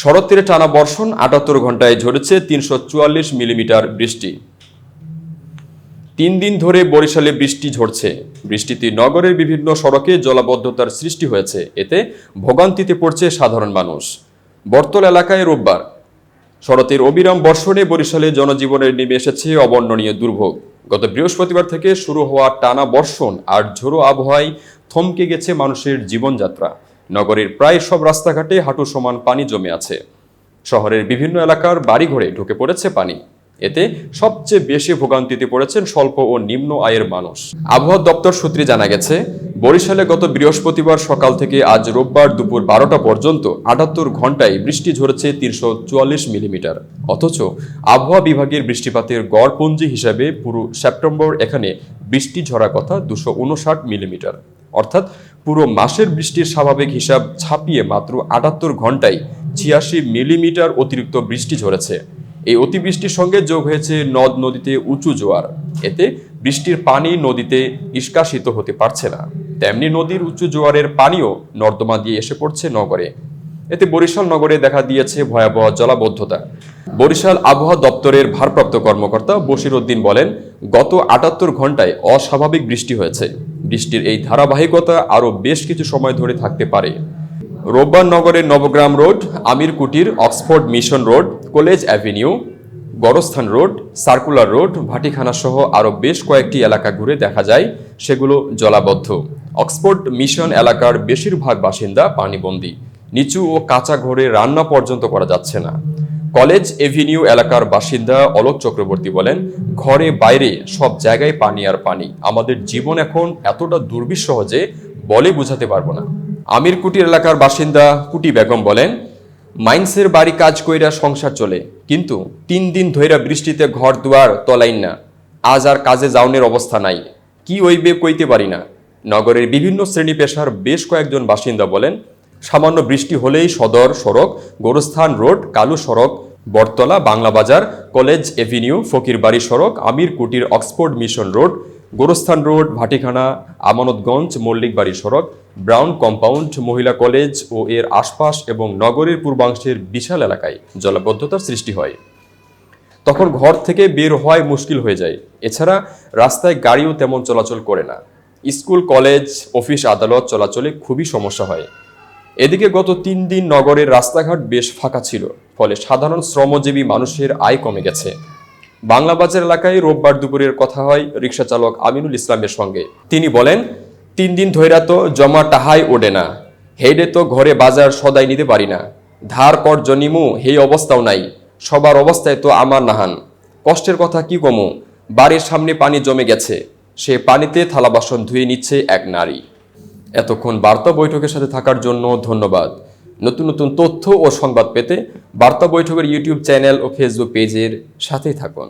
শরৎ তীরে টানা বর্ষণ, আটাত্তর ঘন্টায় ঝরেছে তিনশো চুয়াল্লিশ মিলিমিটার বৃষ্টি। তিন দিন ধরে বরিশালে বৃষ্টি ঝরছে। বৃষ্টিতে নগরের বিভিন্ন সড়কে জলাবদ্ধতার সৃষ্টি হয়েছে। এতে ভোগান্তিতে পড়ছে সাধারণ মানুষ। বর্তল এলাকায় রোববার শরতের অবিরাম বর্ষণে বরিশালে জনজীবনের নেমে এসেছে অবর্ণনীয় দুর্ভোগ। গত বৃহস্পতিবার থেকে শুরু হওয়া টানা বর্ষণ আর ঝোড়ো আবহাওয়ায় থমকে গেছে মানুষের জীবনযাত্রা। নগরের প্রায় সব রাস্তাঘাটে হাঁটু সমান পানি জমে আছে। শহরের বিভিন্ন এলাকার বাড়িঘরে ঢুকে পড়েছে পানি। এতে সবচেয়ে বেশি ভোগান্তিতে পড়েছেন স্বল্প ও নিম্ন আয়ের মানুষ। আবহাওয়া দপ্তর সূত্রে জানা গেছে বরিশালে গত বৃহস্পতিবার সকাল থেকে আজ রোববার দুপুর বারোটা পর্যন্ত আটাত্তর ঘন্টায় বৃষ্টি ঝরেছে তিনশো চুয়াল্লিশ মিলিমিটার। অথচ আবহাওয়া বিভাগের বৃষ্টিপাতের গড়পঞ্জি হিসাবে পুরো সেপ্টেম্বর এখানে বৃষ্টি ঝরা কথা দুশো উনষাট মিলিমিটার। অর্থাৎ পুরো মাসের বৃষ্টির স্বাভাবিক হিসাব ছাপিয়ে মাত্র আটাত্তর ঘন্টায় ছিয়াশি মিলিমিটার অতিরিক্ত বৃষ্টি ঝরেছে। এই অতিবৃষ্টির সঙ্গে যোগ হয়েছে নদ নদীতে উঁচু জোয়ার। এতে বৃষ্টির পানি নদীতে নিষ্কাশিত হতে পারছে না। তেমনি নদীর উঁচু জোয়ারের পানিও নর্দমা দিয়ে এসে পড়ছে নগরে। এতে বরিশাল নগরে দেখা দিয়েছে ভয়াবহ জলাবদ্ধতা। বরিশাল আবহাওয়া দপ্তরের ভারপ্রাপ্ত কর্মকর্তা বশির উদ্দিন বলেন, গত আটাত্তর ঘন্টায় অস্বাভাবিক বৃষ্টি হয়েছে। বৃষ্টির এই ধারাবাহিকতা আরও বেশ কিছু সময় ধরে থাকতে পারে। রোববার নগরের Nabagram Road Amir Kutir Oxford Mission Road, College Avenue Gorosthan Road, Circular Road, Bhatikhana সহ আরও বেশ কয়েকটি এলাকা ঘুরে দেখা যায়, সেগুলো জলাবদ্ধ। অক্সফোর্ড মিশন এলাকার বেশিরভাগ বাসিন্দা পানিবন্দী। নিচু ও কাঁচা ঘরে রান্না পর্যন্ত করা যাচ্ছে না। কলেজ, এভিনিউ এলাকার বাসিন্দা অলোক চক্রবর্তী বলেন, ঘরে বাইরে সব জায়গায় পানি আর পানি। আমাদের জীবন এখন এতটা দুর্বিষহ যে বলে বোঝাতে পারব না। আমির কুটির এলাকার বাসিন্দা কুটি বেগম বলেন, মাইন্সের বাড়ি কাজ কইরা সংসার চলে, কিন্তু তিন দিন ধইরা বৃষ্টিতে ঘর দুয়ার তলাইন না। আজ আর কাজে যাওনের অবস্থা নাই। কি হইবে কইতে পারি না। নগরের বিভিন্ন শ্রেণি পেশার বেশ কয়েকজন বাসিন্দা বলেন, সামান্য বৃষ্টি হলেই সদর সড়ক, গোরস্থান রোড, কালু সড়ক, বটতলা, বাংলা বাজার, কলেজ, এভিনিউ, ফকিরবাড়ি সড়ক, Amir Kutir, Oxford Mission Road, Gorosthan Road, Bhatikhana, Amanatganj, Mallikbari সড়ক, ব্রাউন কম্পাউন্ড, মহিলা কলেজ ও এর আশপাশ এবং নগরের পূর্বাংশের বিশাল এলাকায় জলাবদ্ধতার সৃষ্টি হয়। তখন ঘর থেকে বের হওয়াই মুশকিল হয়ে যায়। এছাড়া রাস্তায় গাড়িও তেমন চলাচল করে না। স্কুল, কলেজ, অফিস, আদালত চলাচলে খুবই সমস্যা হয়। এদিকে গত তিন দিন নগরের রাস্তাঘাট বেশ ফাঁকা ছিল, ফলে সাধারণ শ্রমজীবী মানুষের আয় কমে গেছে। বাংলা বাজার এলাকায় রোববার দুপুরের কথা হয় রিক্সা চালক আমিনুল ইসলামের সঙ্গে। তিনি বলেন, তিন দিন ধৈরা তো জমা টাহাই ওডে না। হেডে তো ঘরে বাজার সদাই নিতে পারি না। ধার, কর, জনিমু, হেই অবস্থাও নাই। সবার অবস্থায় তো আমার নাহান। কষ্টের কথা কি কমু? বাড়ির সামনে পানি জমে গেছে। সে পানিতে থালা বাসন ধুয়ে নিচ্ছে এক নারী। এতক্ষণ বার্তা বৈঠকের সাথে থাকার জন্য ধন্যবাদ। নতুন নতুন তথ্য ও সংবাদ পেতে বার্তা বৈঠকের ইউটিউব চ্যানেল ও ফেসবুক পেজের সাথেই থাকুন।